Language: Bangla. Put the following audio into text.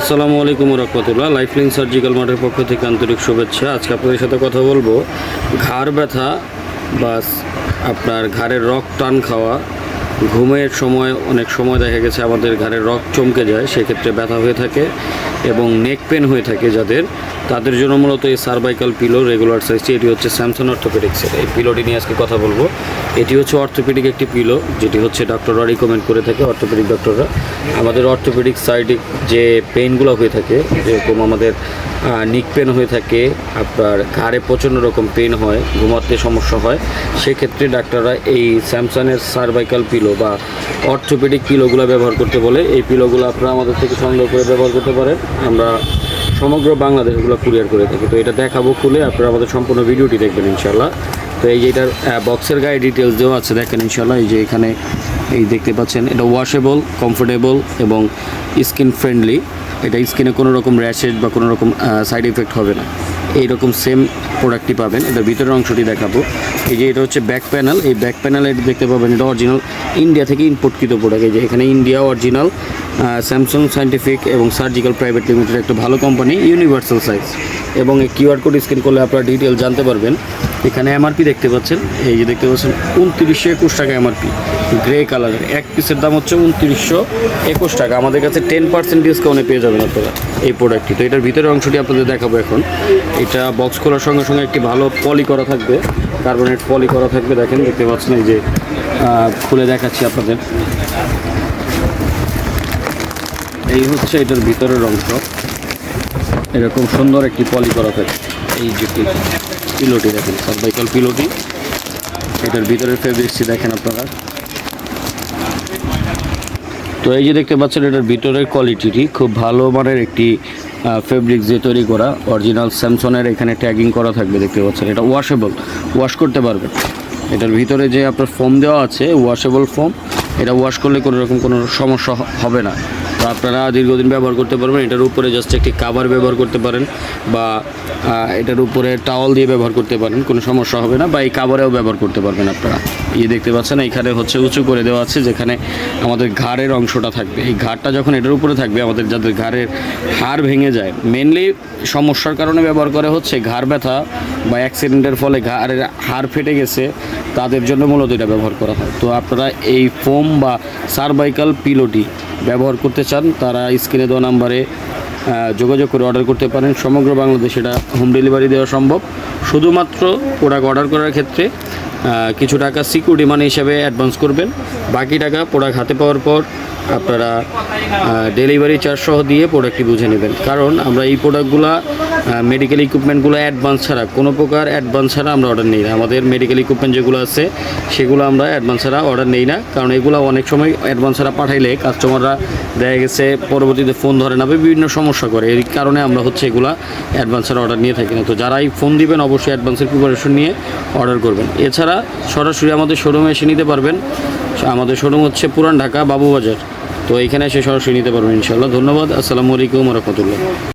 আসসালামু আলাইকুম রহমতুল্লাহ লাইফলাইন সার্জিক্যাল মাঠের পক্ষ থেকে আন্তরিক শুভেচ্ছা। আজকে আপনাদের সাথে কথা বলব ঘাড় ব্যথা বা আপনার ঘাড়ের রক টান খাওয়া। ঘুমের সময় অনেক সময় দেখা গেছে আমাদের ঘাড়ের রক চমকে যায়, সেক্ষেত্রে ব্যথা হয়ে থাকে এবং নেক পেন হয়ে থাকে যাদের। তাদের জন্য মূলত এই সার্ভাইকাল পিলো রেগুলার সাইজটি, এটি হচ্ছে স্যামসাং অর্থোপেডিক্সের এই পিলোটি নিয়ে আজকে কথা বলব। এটি হচ্ছে অর্থোপেডিক একটি পিলো, যেটি হচ্ছে ডক্টররা রিকমেন্ড করে থাকে অর্থোপেডিক ডক্টররা আমাদের অর্থোপেডিক সাইডে যে পেনগুলো হয়ে থাকে, যেরকম আমাদের নিক পেন হয়ে থাকে, আপনার ঘাড়ে প্রচণ্ড রকম পেন হয়, ঘুমাতে সমস্যা হয়, সেক্ষেত্রে ডাক্তাররা এই স্যামসাংয়ের সার্ভাইকাল পিলো বা অর্থোপেডিক পিলোগুলো ব্যবহার করতে বলে। এই পিলোগুলো আপনারা আমাদের থেকে সংগ্রহ করে ব্যবহার করতে পারেন। আমরা সমগ্র বাংলাদেশ এগুলো কুরিয়ার করে থাকি। তো এটা দেখাবো খুলে, আপনারা আমাদের সম্পূর্ণ ভিডিওটি দেখবেন ইনশাল্লাহ তো এই যে এটার বক্সের গায়ে ডিটেলস দেওয়া আছে, দেখেন ইনশাল্লাহ এই যে এখানে, এই দেখতে পাচ্ছেন, এটা ওয়াশেবল কমফোর্টেবল এবং স্কিন ফ্রেন্ডলি এটা স্কিনে কোনো রকম র্যাশেজ বা কোনো রকম সাইড এফেক্ট হবে না। এইরকম সেম প্রোডাক্টটি পাবেন। এটা ভিতরের অংশটি দেখাবো। এই যে এটা হচ্ছে ব্যাক প্যানেল এই ব্যাক প্যানেল এটা দেখতে পাবেন, এটা অরিজিনাল ইন্ডিয়া থেকে ইম্পোর্টকৃত প্রোডাক্ট এই যে এখানে ইন্ডিয়া অরিজিনাল স্যামসাং সায়েন্টিফিক এবং সার্জিক্যাল প্রাইভেট লিমিটেড একটা ভালো কোম্পানি ইউনিভার্সাল সাইজ এবং এই কিউআর কোড স্ক্যান করলে আপনারা ডিটেল জানতে পারবেন। এখানে এমআরপি দেখতে পাচ্ছেন। এই যে দেখতে পাচ্ছেন, উনত্রিশশো একুশ টাকা এমআরপি গ্রে কালারের এক পিসের দাম হচ্ছে উনত্রিশশো একুশ টাকা। আমাদের কাছে টেন পার্সেন্ট ডিসকাউন্টে পেয়ে যাবেন আপনারা এই প্রোডাক্টটি তো এটার ভিতরের অংশটি আপনাদের দেখাবো এখন। এটা বক্স খোলার সঙ্গে সঙ্গে একটি ভালো পলি করা থাকবে। কার্বনেট পলি করা থাকবে। দেখেন, দেখতে পাচ্ছেন এই যে খুলে দেখাচ্ছি আপনাদের। এই হচ্ছে এটার ভিতরের অংশ। এরকম সুন্দর একটি পলি করা থাকে এই যে পিলোটি দেখেন সার্ভাইকাল পিলোটি। এটার ভিতরের ফেব্রিক্সটি দেখেন আপনারা। তো এই যে দেখতে পাচ্ছেন, এটার ভিতরের কোয়ালিটিটি খুব ভালো মানের একটি ফেব্রিক দিয়ে তৈরি করা। অরিজিনাল স্যামসনের এখানে ট্যাগিং করা থাকবে, দেখতে পাচ্ছেন। এটা ওয়াশেবল ওয়াশ করতে পারবেন। এটার ভিতরে যে আপনার ফোম দেওয়া আছে ওয়াশেবল ফোম এটা ওয়াশ করলে কোনো রকম কোনো সমস্যা হবে না। তো আপনারা দীর্ঘদিন ব্যবহার করতে পারবেন, এটার উপরে জাস্ট একটি কাভার ব্যবহার করতে পারেন বা এটার উপরে টাওয়াল দিয়ে ব্যবহার করতে পারেন, কোনো সমস্যা হবে না। বা এই কাভারেও ব্যবহার করতে পারবেন আপনারা। ইয়ে দেখতে পাচ্ছেন এখানে হচ্ছে উঁচু করে দেওয়া আছে, যেখানে আমাদের ঘাড়ের অংশটা থাকবে। এই ঘাড়টা যখন এটার উপরে থাকবে, আমাদের যাদের ঘাড়ের হাড় ভেঙে যায় মেনলি সমস্যার কারণে ব্যবহার করা হচ্ছে, ঘাড় ব্যথা বা অ্যাক্সিডেন্টের ফলে ঘাড়ের হাড় ফেটে গেছে, তাদের জন্য মূলত এটা ব্যবহার করা হয়। তো আপনারা এই ফোম বা সার্ভাইকাল পিলোটি ব্যবহার করতে চান, তারা স্ক্রিনে দেওয়া নাম্বারে যোগাযোগ করে অর্ডার করতে পারেন। সমগ্র বাংলাদেশে এটা হোম ডেলিভারি দেওয়া সম্ভব। শুধুমাত্র প্রোডাক্ট অর্ডার করার ক্ষেত্রে কিছু টাকা সিকিউরিটি মানি হিসাবে অ্যাডভান্স করবেন। বাকি টাকা প্রোডাক্ট হাতে পাওয়ার পর আপনারা ডেলিভারি চার্জ সহ দিয়ে প্রোডাক্টটি বুঝে নেবেন। কারণ আমরা এই প্রোডাক্টগুলো মেডিকেল ইকুইপমেন্টগুলো অ্যাডভান্স ছাড়া, কোনো প্রকার অ্যাডভান্স ছাড়া আমরা অর্ডার নিই না। আমাদের মেডিকেল ইকুইপমেন্ট যেগুলো আছে, সেগুলো আমরা অ্যাডভান্স ছাড়া অর্ডার নিই না। কারণ এগুলো অনেক সময় অ্যাডভান্স ছাড়া পাঠাইলে কাস্টমাররা দেখা গেছে পরবর্তীতে ফোন ধরে না বিভিন্ন সমস্যা করে। এই কারণে আমরা হচ্ছে এগুলো অ্যাডভান্স ছাড়া অর্ডার নিয়ে থাকি না। তো যারাই ফোন দিবেন, অবশ্যই অ্যাডভান্সের প্রিপারেশন নিয়ে অর্ডার করবেন। এছাড়া সরাসরি আমাদের শোরুমে এসে নিতে পারবেন। আমাদের শোরুম হচ্ছে পুরান ঢাকা বাবুবাজার। তো এইখানে এসে সরাসরি নিতে পারবেন ইনশাল্লাহ ধন্যবাদ। আসসালামু আলাইকুম রহমতুল্লাহ।